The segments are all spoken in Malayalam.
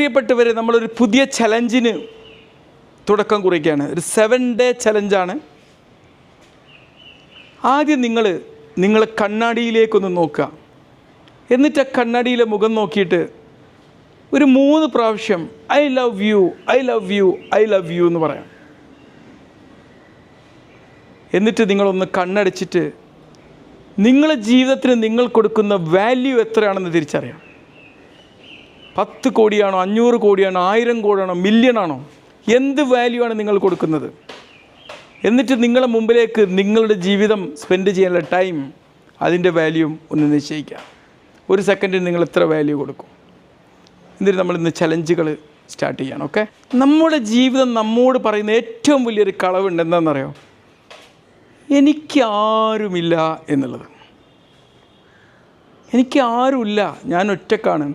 പ്രിയപ്പെട്ടവരെ നമ്മളൊരു പുതിയ ചലഞ്ചിന് തുടക്കം കുറിക്കുകയാണ്. ഒരു സെവൻ ഡേ ചലഞ്ചാണ് ആദ്യം നിങ്ങൾ നിങ്ങൾ കണ്ണാടിയിലേക്കൊന്ന് നോക്കുക. എന്നിട്ട് ആ കണ്ണാടിയിലെ മുഖം നോക്കിയിട്ട് ഒരു മൂന്ന് പ്രാവശ്യം I love you I love you I love you എന്ന് പറയാം. എന്നിട്ട് നിങ്ങളൊന്ന് കണ്ണടച്ചിട്ട് നിങ്ങളുടെ ജീവിതത്തിന് നിങ്ങൾ കൊടുക്കുന്ന വാല്യൂ എത്രയാണെന്ന് തിരിച്ചറിയാം പത്ത് കോടിയാണോ അഞ്ഞൂറ് കോടിയാണോ ആയിരം കോടിയാണോ മില്യൺ ആണോ എന്ത് വാല്യൂ ആണ് നിങ്ങൾ കൊടുക്കുന്നത്? എന്നിട്ട് നിങ്ങളുടെ മുമ്പിലേക്ക് നിങ്ങളുടെ ജീവിതം സ്പെൻഡ് ചെയ്യാനുള്ള ടൈം അതിന്റെ വാല്യൂ ഒന്ന് നിശ്ചയിക്കുക. ഒരു സെക്കൻഡിന് നിങ്ങൾ എത്ര വാല്യൂ കൊടുക്കും? എന്നിട്ട് നമ്മൾ ഇന്ന് ചലഞ്ചുകൾ സ്റ്റാർട്ട് ചെയ്യണം ഓക്കെ നമ്മുടെ ജീവിതം നമ്മോട് പറയുന്ന ഏറ്റവും വലിയൊരു കളവുണ്ട് എന്താണെന്നറിയോ? എനിക്കാരുമില്ല എന്നുള്ളത്. എനിക്ക് ആരുമില്ല ഞാൻ ഒറ്റക്കാണ്.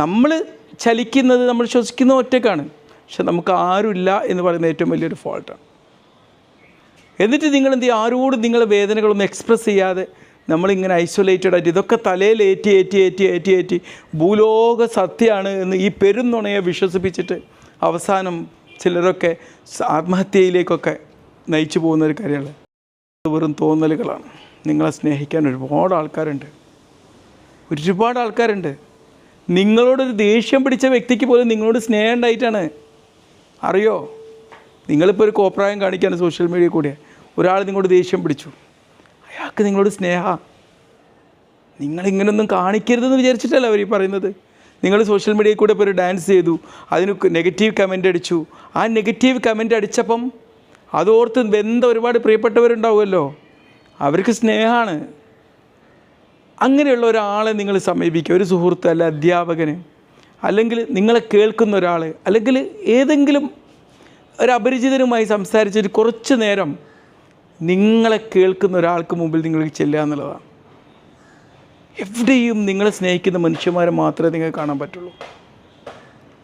നമ്മൾ ചലിക്കുന്നത് നമ്മൾ ശ്വസിക്കുന്ന ഒറ്റക്കാണ്. പക്ഷെ നമുക്ക് ആരുമില്ല എന്ന് പറയുന്ന ഏറ്റവും വലിയൊരു ഫോൾട്ടാണ് എന്നിട്ട് നിങ്ങൾ എന്ത് ചെയ്യുക ആരോടും നിങ്ങളെ വേദനകളൊന്നും എക്സ്പ്രസ് ചെയ്യാതെ നമ്മളിങ്ങനെ ഐസൊലേറ്റഡ് ആയിട്ട് ഇതൊക്കെ തലയിൽ ഏറ്റി ഏറ്റി ഏറ്റി ഏറ്റി ഏറ്റി ഭൂലോക സത്യമാണ് എന്ന് ഈ പെരുന്നുണയെ വിശ്വസിപ്പിച്ചിട്ട് അവസാനം ചിലരൊക്കെ ആത്മഹത്യയിലേക്കൊക്കെ നയിച്ചു പോകുന്ന ഒരു കാര്യമാണ്. വെറും തോന്നലുകളാണ്. നിങ്ങളെ സ്നേഹിക്കാൻ ഒരുപാട് ആൾക്കാരുണ്ട്. ഒരുപാട് ആൾക്കാരുണ്ട്. നിങ്ങളോടൊരു ദേഷ്യം പിടിച്ച വ്യക്തിക്ക് പോലും നിങ്ങളോട് സ്നേഹം ഉണ്ടായിട്ടാണ്. അറിയോ? നിങ്ങളിപ്പോൾ ഒരു കോപ്രായം കാണിക്കാണ് സോഷ്യൽ മീഡിയ കൂടെ. ഒരാൾ നിങ്ങളോട് ദേഷ്യം പിടിച്ചു. അയാൾക്ക് നിങ്ങളോട് സ്നേഹ. നിങ്ങളിങ്ങനൊന്നും കാണിക്കരുതെന്ന് വിചാരിച്ചിട്ടല്ല അവർ ഈ പറയുന്നത്. നിങ്ങൾ സോഷ്യൽ മീഡിയയിൽ കൂടെ ഇപ്പോൾ ഒരു ഡാൻസ് ചെയ്തു. അതിന് നെഗറ്റീവ് കമന്റ് അടിച്ചു. ആ നെഗറ്റീവ് കമന്റ് അടിച്ചപ്പം അതോർത്ത് ബന്ധം ഒരുപാട് പ്രിയപ്പെട്ടവരുണ്ടാവുമല്ലോ. അവർക്ക് സ്നേഹമാണ്. അങ്ങനെയുള്ള ഒരാളെ നിങ്ങൾ സമീപിക്കുക. ഒരു സുഹൃത്ത് അല്ല അധ്യാപകന്. അല്ലെങ്കിൽ നിങ്ങളെ കേൾക്കുന്ന ഒരാൾ അല്ലെങ്കിൽ ഏതെങ്കിലും ഒരു അപരിചിതരുമായി സംസാരിച്ചിട്ട് കുറച്ച് നേരം നിങ്ങളെ കേൾക്കുന്ന ഒരാൾക്ക് മുമ്പിൽ നിങ്ങൾക്ക് ചെല്ലുക എന്നുള്ളതാണ്. എവിടെയും നിങ്ങളെ സ്നേഹിക്കുന്ന മനുഷ്യന്മാരെ മാത്രമേ നിങ്ങൾക്ക് കാണാൻ പറ്റുള്ളൂ.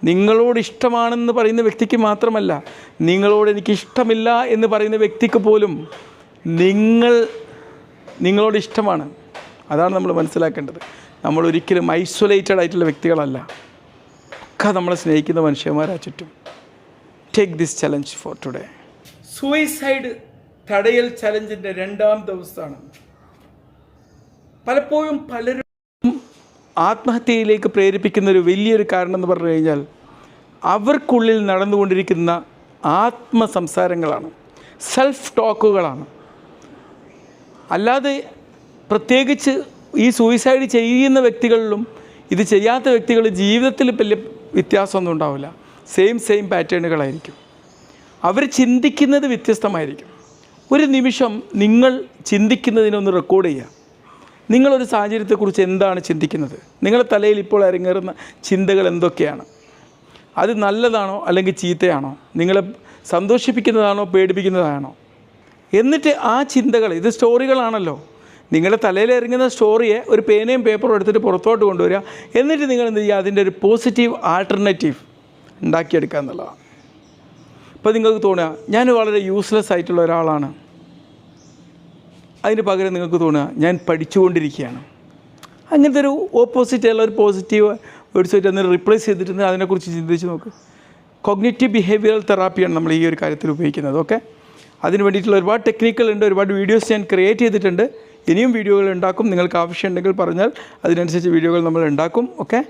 നിങ്ങളോട് ഇഷ്ടമാണെന്ന് പറയുന്ന വ്യക്തിക്ക് മാത്രമല്ല നിങ്ങളോട് എനിക്ക് ഇഷ്ടമില്ല എന്ന് പറയുന്ന വ്യക്തിക്ക് പോലും നിങ്ങൾ നിങ്ങളോട് ഇഷ്ടമാണ്. അതാണ് നമ്മൾ മനസ്സിലാക്കേണ്ടത്. നമ്മൾ ഒരിക്കലും ഐസൊലേറ്റഡ് ആയിട്ടുള്ള വ്യക്തികളല്ല. ഒക്കെ നമ്മളെ സ്നേഹിക്കുന്ന മനുഷ്യന്മാരാ ചുറ്റും. Take this challenge for today suicide തടയൽ ചലഞ്ചിന്റെ രണ്ടാം ദിവസമാണ് പലപ്പോഴും പലരും ആത്മഹത്യയിലേക്ക് പ്രേരിപ്പിക്കുന്ന ഒരു വലിയൊരു കാരണം എന്ന് പറഞ്ഞു കഴിഞ്ഞാൽ അവർക്കുള്ളിൽ നടന്നുകൊണ്ടിരിക്കുന്ന ആത്മസംസാരങ്ങളാണ്. സെൽഫ് ടോക്കുകളാണ് അല്ലാതെ പ്രത്യേകിച്ച് ഈ സൂയിസൈഡ് ചെയ്യുന്ന വ്യക്തികളിലും ഇത് ചെയ്യാത്ത വ്യക്തികൾ ജീവിതത്തിൽ വലിയ വ്യത്യാസമൊന്നും ഉണ്ടാവില്ല. സെയിം സെയിം പാറ്റേണുകളായിരിക്കും അവർ ചിന്തിക്കുന്നത് വ്യത്യസ്തമായിരിക്കും. ഒരു നിമിഷം നിങ്ങൾ ചിന്തിക്കുന്നതിനൊന്ന് റെക്കോർഡ് ചെയ്യുക. നിങ്ങളൊരു സാഹചര്യത്തെക്കുറിച്ച് എന്താണ് ചിന്തിക്കുന്നത്? നിങ്ങളുടെ തലയിൽ ഇപ്പോൾ അരങ്ങേറുന്ന ചിന്തകൾ എന്തൊക്കെയാണ്? അത് നല്ലതാണോ അല്ലെങ്കിൽ ചീത്തയാണോ? നിങ്ങളെ സന്തോഷിപ്പിക്കുന്നതാണോ പേടിപ്പിക്കുന്നതാണോ? എന്നിട്ട് ആ ചിന്തകൾ ഇത് സ്റ്റോറികളാണല്ലോ നിങ്ങളുടെ തലയിൽ ഇറങ്ങുന്ന സ്റ്റോറിയെ ഒരു പേനയും പേപ്പറും എടുത്തിട്ട് പുറത്തോട്ട് കൊണ്ടുവരിക. എന്നിട്ട് നിങ്ങൾ എന്ത് ചെയ്യുക? അതിന്റെ ഒരു പോസിറ്റീവ് ആൾട്ടർനേറ്റീവ് ഉണ്ടാക്കിയെടുക്കുക എന്നുള്ളതാണ്. ഇപ്പോൾ നിങ്ങൾക്ക് തോന്നുക ഞാൻ വളരെ യൂസ്ലെസ് ആയിട്ടുള്ള ഒരാളാണ്. അതിന് പകരം നിങ്ങൾക്ക് തോന്നുക ഞാൻ പഠിച്ചുകൊണ്ടിരിക്കുകയാണ്. അങ്ങനത്തെ ഒരു ഓപ്പോസിറ്റ് ഉള്ള ഒരു പോസിറ്റീവ് ആയിട്ട് അതിനെ റിപ്ലേസ് ചെയ്തിട്ട് അതിനെക്കുറിച്ച് ചിന്തിച്ച് നോക്ക്. കോഗ്നേറ്റീവ് ബിഹേവിയറൽ തെറാപ്പിയാണ് നമ്മൾ ഈ ഒരു കാര്യത്തിൽ ഉപയോഗിക്കുന്നത് ഓക്കെ അതിന് വേണ്ടിയിട്ടുള്ള ഒരുപാട് ടെക്നിക്കുകളുണ്ട് ഒരുപാട് വീഡിയോസ് ഞാൻ ക്രിയേറ്റ് ചെയ്തിട്ടുണ്ട്. ഇനിയും വീഡിയോകൾ ഉണ്ടാക്കും. നിങ്ങൾക്ക് ആവശ്യമുണ്ടെങ്കിൽ പറഞ്ഞാൽ അതിനനുസരിച്ച് വീഡിയോകൾ നമ്മൾ ഉണ്ടാക്കും. ഓക്കെ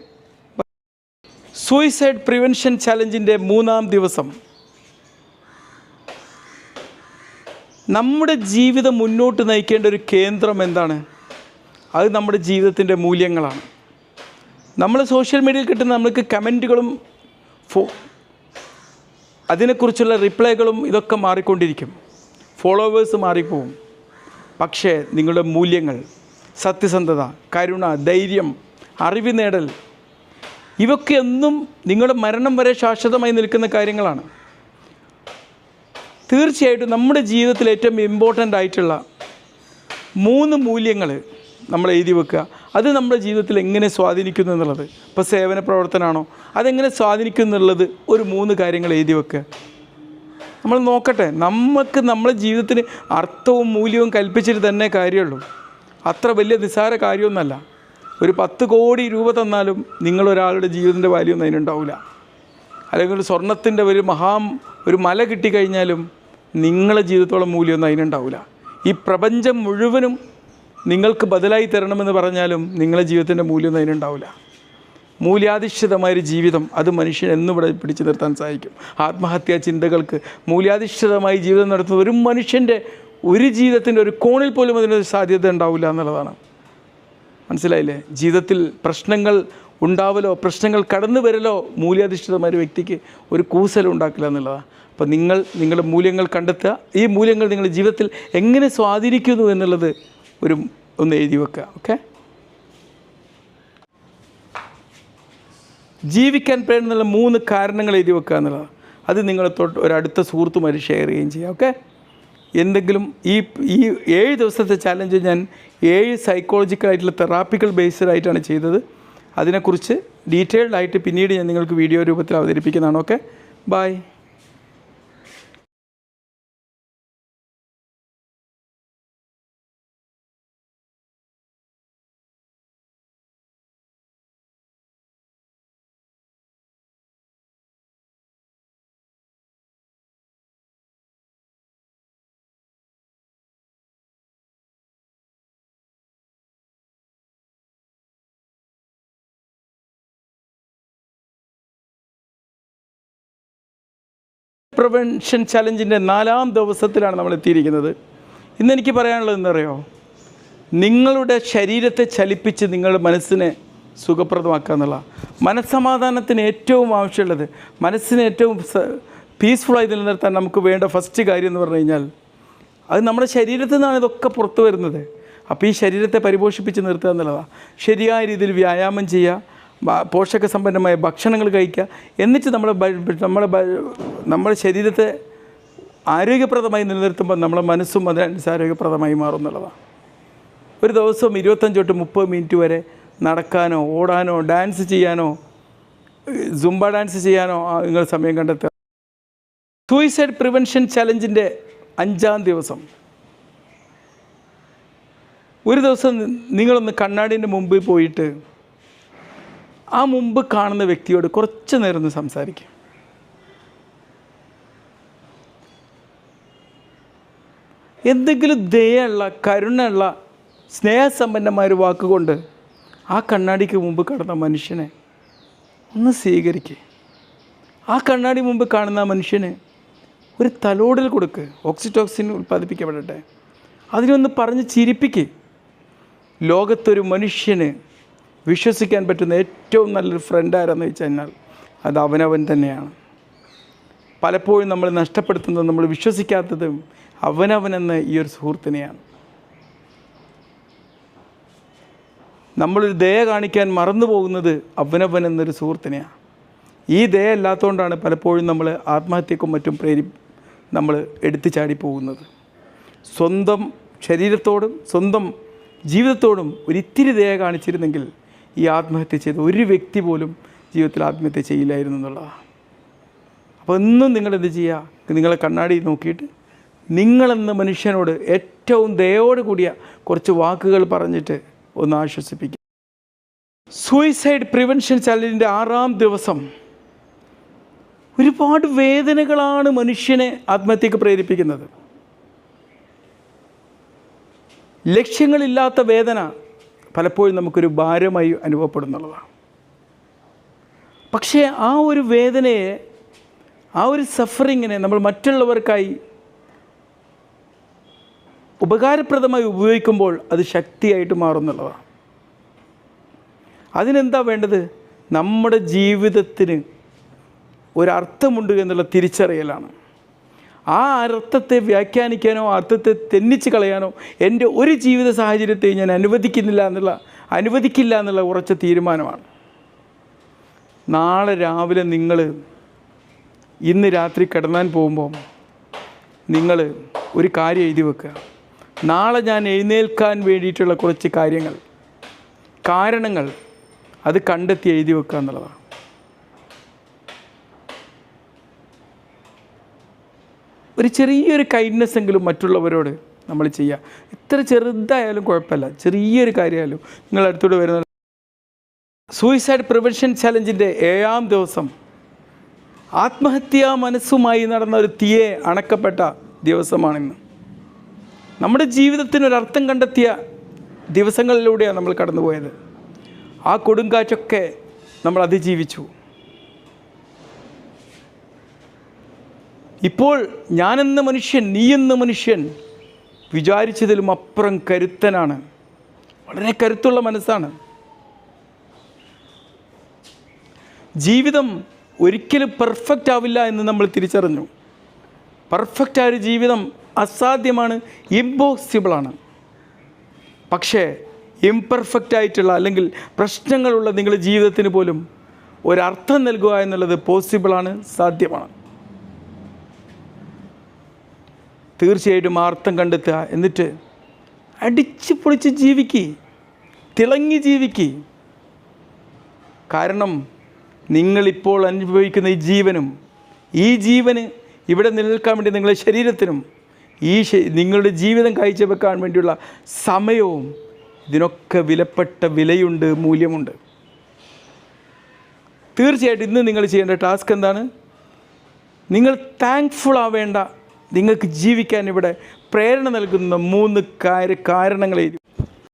സൂയിസൈഡ് പ്രിവെൻഷൻ ചാലഞ്ചിന്റെ മൂന്നാം ദിവസം. നമ്മുടെ ജീവിതം മുന്നോട്ട് നയിക്കേണ്ട ഒരു കേന്ദ്രം എന്താണ്? അത് നമ്മുടെ ജീവിതത്തിന്റെ മൂല്യങ്ങളാണ്. നമ്മൾ സോഷ്യൽ മീഡിയയിൽ കിട്ടുന്ന നമുക്ക് കമന്റുകളും ഫോ അതിനെക്കുറിച്ചുള്ള റിപ്ലൈകളും ഇതൊക്കെ മാറിക്കൊണ്ടിരിക്കും. ഫോളോവേഴ്സ് മാറിപ്പോവും. പക്ഷേ നിങ്ങളുടെ മൂല്യങ്ങൾ സത്യസന്ധത കരുണ ധൈര്യം അറിവ് നേടൽ ഇവയൊക്കെ എന്നും നിങ്ങളുടെ മരണം വരെ ശാശ്വതമായി നിൽക്കുന്ന കാര്യങ്ങളാണ്. തീർച്ചയായിട്ടും നമ്മുടെ ജീവിതത്തിൽ ഏറ്റവും ഇമ്പോർട്ടന്റ് ആയിട്ടുള്ള മൂന്ന് മൂല്യങ്ങൾ നമ്മൾ എഴുതി വെക്കുക. അത് നമ്മുടെ ജീവിതത്തിൽ എങ്ങനെ സ്വാധീനിക്കുന്നു എന്നുള്ളത്. ഇപ്പോൾ സേവന പ്രവർത്തനമാണോ? അതെങ്ങനെ സ്വാധീനിക്കുന്നു എന്നുള്ളത് ഒരു മൂന്ന് കാര്യങ്ങൾ എഴുതി വെക്കുക. നമ്മൾ നോക്കട്ടെ നമുക്ക് നമ്മുടെ ജീവിതത്തിന് അർത്ഥവും മൂല്യവും കൽപ്പിച്ചിട്ട് തന്നെ കാര്യമുള്ളൂ. അത്ര വലിയ നിസ്സാര കാര്യമൊന്നുമല്ല. ഒരു പത്ത് കോടി രൂപ തന്നാലും നിങ്ങളൊരാളുടെ ജീവിതത്തിന്റെ വാല്യൂ ഒന്നും അതിനുണ്ടാവില്ല അല്ലെങ്കിൽ ഒരു സ്വർണത്തിന്റെ ഒരു മഹാ ഒരു മല കിട്ടിക്കഴിഞ്ഞാലും നിങ്ങളെ ജീവിതത്തോളം മൂല്യമൊന്നും അതിനുണ്ടാവില്ല ഈ പ്രപഞ്ചം മുഴുവനും നിങ്ങൾക്ക് ബദലായി തരണമെന്ന് പറഞ്ഞാലും നിങ്ങളെ ജീവിതത്തിന്റെ മൂല്യമൊന്നും അതിനുണ്ടാവില്ല മൂല്യാധിഷ്ഠിതമായൊരു ജീവിതം അത് മനുഷ്യൻ എന്നും ഇവിടെ പിടിച്ചു നിർത്താൻ സാധിക്കും ആത്മഹത്യാ ചിന്തകൾക്ക് മൂല്യാധിഷ്ഠിതമായി ജീവിതം നടത്തുന്ന ഒരു മനുഷ്യന്റെ ഒരു ജീവിതത്തിന്റെ ഒരു കോണിൽ പോലും അതിനൊരു സാധ്യത ഉണ്ടാവില്ല എന്നുള്ളതാണ്. മനസ്സിലായില്ലേ? ജീവിതത്തിൽ പ്രശ്നങ്ങൾ ഉണ്ടാവലോ പ്രശ്നങ്ങൾ കടന്നു വരലോ മൂല്യാധിഷ്ഠിതമായ ഒരു വ്യക്തിക്ക് ഒരു കൂസലും ഉണ്ടാക്കില്ല എന്നുള്ളതാണ്. അപ്പോൾ നിങ്ങൾ നിങ്ങളുടെ മൂല്യങ്ങൾ കണ്ടെത്തുക. ഈ മൂല്യങ്ങൾ നിങ്ങളുടെ ജീവിതത്തിൽ എങ്ങനെ സ്വാധീനിക്കുന്നു എന്നുള്ളത് ഒരു ഒന്ന് എഴുതി വെക്കുക. ഓക്കെ? ജീവിക്കാൻ പേടുന്നുള്ള മൂന്ന് കാരണങ്ങൾ എഴുതി വെക്കുക എന്നുള്ളതാണ്. അത് നിങ്ങളെ തൊട്ട് ഒരടുത്ത സുഹൃത്തുമായി ഷെയർ ചെയ്യുകയും ചെയ്യുക ഓക്കെ എന്തെങ്കിലും ഈ ഈ ഏഴ് ദിവസത്തെ ചാലഞ്ച് ഞാൻ ഏഴ് സൈക്കോളജിക്കൽ ആയിട്ടുള്ള തെറാപ്പിക്കൽ ബേസ്ഡ് ആയിട്ടാണ് ചെയ്തത്. അതിനെക്കുറിച്ച് ഡീറ്റെയിൽഡ് ആയിട്ട് പിന്നീട് ഞാൻ നിങ്ങൾക്ക് വീഡിയോ രൂപത്തിൽ അവതരിപ്പിക്കുന്നതാണ് ഓക്കെ ബൈ പ്രിവെൻഷൻ ചലഞ്ചിന്റെ നാലാം ദിവസത്തിലാണ് നമ്മൾ എത്തിയിരിക്കുന്നത്. ഇന്ന് എനിക്ക് പറയാനുള്ളത് എന്തറിയോ നിങ്ങളുടെ ശരീരത്തെ ചലിപ്പിച്ച് നിങ്ങളുടെ മനസ്സിനെ സുഖപ്രദമാക്കുക എന്നുള്ള മനസ്സമാധാനത്തിന് ഏറ്റവും ആവശ്യമുള്ളത് മനസ്സിനെ ഏറ്റവും പീസ്ഫുള്ളായി നിലനിർത്താൻ നമുക്ക് വേണ്ട ഫസ്റ്റ് കാര്യം എന്ന് പറഞ്ഞു കഴിഞ്ഞാൽ അത് നമ്മുടെ ശരീരത്തിൽ നിന്നാണ് ഇതൊക്കെ പുറത്തു വരുന്നത്. അപ്പോൾ ഈ ശരീരത്തെ പരിപോഷിപ്പിച്ച് നിർത്തുക എന്നുള്ളതാണ് ശരിയായ രീതിയിൽ വ്യായാമം ചെയ്യുക ഭ- പോഷകസമ്പന്നമായ ഭക്ഷണങ്ങൾ കഴിക്കുക. എന്നിട്ട് നമ്മൾ നമ്മുടെ നമ്മുടെ ശരീരത്തെ ആരോഗ്യപ്രദമായി നിലനിർത്തുമ്പോൾ നമ്മുടെ മനസ്സും അതിനനുസരിച്ച് ആരോഗ്യപ്രദമായി മാറും എന്നുള്ളതാണ്. ഒരു ദിവസം ഇരുപത്തഞ്ച് തൊട്ട് മുപ്പത് മിനിറ്റ് വരെ നടക്കാനോ ഓടാനോ ഡാൻസ് ചെയ്യാനോ സുംബ ഡാൻസ് ചെയ്യാനോ നിങ്ങൾ സമയം കണ്ടെത്തുക. സൂയിസൈഡ് പ്രിവെൻഷൻ ചലഞ്ചിന്റെ അഞ്ചാം ദിവസം. ഒരു ദിവസം നിങ്ങളൊന്ന് കണ്ണാടിന്റെ മുമ്പിൽ പോയിട്ട് ആ മുമ്പ് കാണുന്ന വ്യക്തിയോട് കുറച്ച് നേരം ഒന്ന് സംസാരിക്കും. എന്തെങ്കിലും ദയുള്ള കരുണയുള്ള സ്നേഹസമ്പന്നമായ ഒരു വാക്കുകൊണ്ട് ആ കണ്ണാടിക്ക് മുമ്പ് കടന്ന മനുഷ്യനെ ഒന്ന് സ്വീകരിക്കുക ആ കണ്ണാടി മുമ്പ് കാണുന്ന മനുഷ്യന് ഒരു തലോടൽ കൊടുക്ക് ഓക്സിറ്റോക്സിൻ ഉൽപ്പാദിപ്പിക്കപ്പെടട്ടെ. അതിനൊന്ന് പറഞ്ഞ് ചിരിപ്പിക്കുക ലോകത്തൊരു മനുഷ്യന് വിശ്വസിക്കാൻ പറ്റുന്ന ഏറ്റവും നല്ലൊരു ഫ്രണ്ട് ആരാന്ന് വെച്ച് കഴിഞ്ഞാൽ അത് അവനവൻ തന്നെയാണ്. പലപ്പോഴും നമ്മൾ നഷ്ടപ്പെടുത്തുന്നത് നമ്മൾ വിശ്വസിക്കാത്തതും അവനവനെന്ന ഈ ഒരു സുഹൃത്തിനെയാണ്. നമ്മളൊരു ദയ കാണിക്കാൻ മറന്നു പോകുന്നത് അവനവൻ എന്നൊരു സുഹൃത്തിനെയാണ്. ഈ ദയ അല്ലാത്തതുകൊണ്ടാണ് പലപ്പോഴും നമ്മൾ ആത്മഹത്യക്കും മറ്റും പ്രേരി നമ്മൾ എടുത്തു ചാടി പോകുന്നത്. സ്വന്തം ശരീരത്തോടും സ്വന്തം ജീവിതത്തോടും ഒരിത്തിരി ദയ കാണിച്ചിരുന്നെങ്കിൽ ഈ ആത്മഹത്യ ചെയ്ത ഒരു വ്യക്തി പോലും ജീവിതത്തിൽ ആത്മഹത്യ ചെയ്യില്ലായിരുന്നു എന്നുള്ളതാണ്. അപ്പോൾ എന്നും നിങ്ങളെന്ത് ചെയ്യുക? നിങ്ങളെ കണ്ണാടി നോക്കിയിട്ട് നിങ്ങളെന്ന മനുഷ്യനോട് ഏറ്റവും ദയോട് കൂടിയ കുറച്ച് വാക്കുകൾ പറഞ്ഞിട്ട് ഒന്ന് ആശ്വസിപ്പിക്കുക. സൂയിസൈഡ് പ്രിവെൻഷൻ ചാനലിന്റെ ആറാം ദിവസം ഒരുപാട് വേദനകളാണ് മനുഷ്യനെ ആത്മഹത്യക്ക് പ്രേരിപ്പിക്കുന്നത്. ലക്ഷ്യങ്ങളില്ലാത്ത വേദന പലപ്പോഴും നമുക്കൊരു ഭാരമായി അനുഭവപ്പെടുന്നുള്ളതാണ്. പക്ഷേ ആ ഒരു വേദനയെ ആ ഒരു സഫറിങ്ങിനെ നമ്മൾ മറ്റുള്ളവർക്കായി ഉപകാരപ്രദമായി ഉപയോഗിക്കുമ്പോൾ അത് ശക്തിയായിട്ട് മാറുന്നുള്ളതാണ്. അതിനെന്താ വേണ്ടത്? നമ്മുടെ ജീവിതത്തിന് ഒരർത്ഥമുണ്ട് എന്നുള്ള തിരിച്ചറിയലാണ്. ആ അർത്ഥത്തെ വ്യാഖ്യാനിക്കാനോ അർത്ഥത്തെ തെന്നിച്ച് കളയാനോ എന്റെ ഒരു ജീവിത സാഹചര്യത്തെ ഞാൻ അനുവദിക്കുന്നില്ല എന്നുള്ള അനുവദിക്കില്ല എന്നുള്ള ഉറച്ച തീരുമാനമാണ്. നാളെ രാവിലെ നിങ്ങൾ ഇന്ന് രാത്രി കിടന്നാൻ പോകുമ്പോൾ നിങ്ങൾ ഒരു കാര്യം എഴുതി വെക്കുക. നാളെ ഞാൻ എഴുന്നേൽക്കാൻ വേണ്ടിയിട്ടുള്ള കുറച്ച് കാര്യങ്ങൾ കാരണങ്ങൾ അത് കണ്ടെത്തി എഴുതി വെക്കുക എന്നുള്ളതാണ്. ഒരു ചെറിയൊരു കൈൻഡ്നെസ് എങ്കിലും മറ്റുള്ളവരോട് നമ്മൾ ചെയ്യുക എത്ര ചെറുതായാലും കുഴപ്പമില്ല. ചെറിയൊരു കാര്യമായാലും നിങ്ങൾ അടുത്തോട് വരുന്ന സൂയിസൈഡ് പ്രിവെൻഷൻ ചലഞ്ചിന്റെ ഏഴാം ദിവസം. ആത്മഹത്യാ മനസ്സുമായി നടന്ന ഒരു തീയെ അണക്കപ്പെട്ട ദിവസമാണിന്ന് നമ്മുടെ ജീവിതത്തിനൊരർത്ഥം കണ്ടെത്തിയ ദിവസങ്ങളിലൂടെയാണ് നമ്മൾ കടന്നുപോയത്. ആ കൊടുങ്കാറ്റൊക്കെ നമ്മൾ അതിജീവിച്ചു. ഇപ്പോൾ ഞാനെന്ന മനുഷ്യൻ നീ എന്ന മനുഷ്യൻ വിചാരിച്ചതിലും അപ്പുറം കരുത്തനാണ്. വളരെ കരുത്തുള്ള മനസ്സാണ്. ജീവിതം ഒരിക്കലും പെർഫെക്റ്റ് ആവില്ല എന്ന് നമ്മൾ തിരിച്ചറിഞ്ഞു. പെർഫെക്റ്റ് ആയ ഒരു ജീവിതം അസാധ്യമാണ് ഇമ്പോസിബിളാണ് പക്ഷേ ഇംപെർഫെക്റ്റ് ആയിട്ടുള്ള അല്ലെങ്കിൽ പ്രശ്നങ്ങളുള്ള നിങ്ങളുടെ ജീവിതത്തിന് പോലും ഒരർത്ഥം നൽകുക എന്നുള്ളത് പോസിബിളാണ് സാധ്യമാണ്. തീർച്ചയായിട്ടും ആർത്ഥം കണ്ടെത്തുക. എന്നിട്ട് അടിച്ച് പൊളിച്ച് ജീവിക്ക്. തിളങ്ങി ജീവിക്ക്. കാരണം നിങ്ങളിപ്പോൾ അനുഭവിക്കുന്ന ഈ ജീവനും ഈ ജീവന് ഇവിടെ നിലനിൽക്കാൻ വേണ്ടി നിങ്ങളുടെ ശരീരത്തിനും ഈ നിങ്ങളുടെ ജീവിതം കാഴ്ചവെക്കാൻ വേണ്ടിയുള്ള സമയവും ഇതിനൊക്കെ വിലപ്പെട്ട വിലയുണ്ട് മൂല്യമുണ്ട്. തീർച്ചയായിട്ടും ഇന്ന് നിങ്ങൾ ചെയ്യേണ്ട ടാസ്ക് എന്താണ്? നിങ്ങൾ താങ്ക്ഫുൾ ആവേണ്ട നിങ്ങൾക്ക് ജീവിക്കാൻ ഇവിടെ പ്രേരണ നൽകുന്ന മൂന്ന് കാര്യ കാരണങ്ങൾ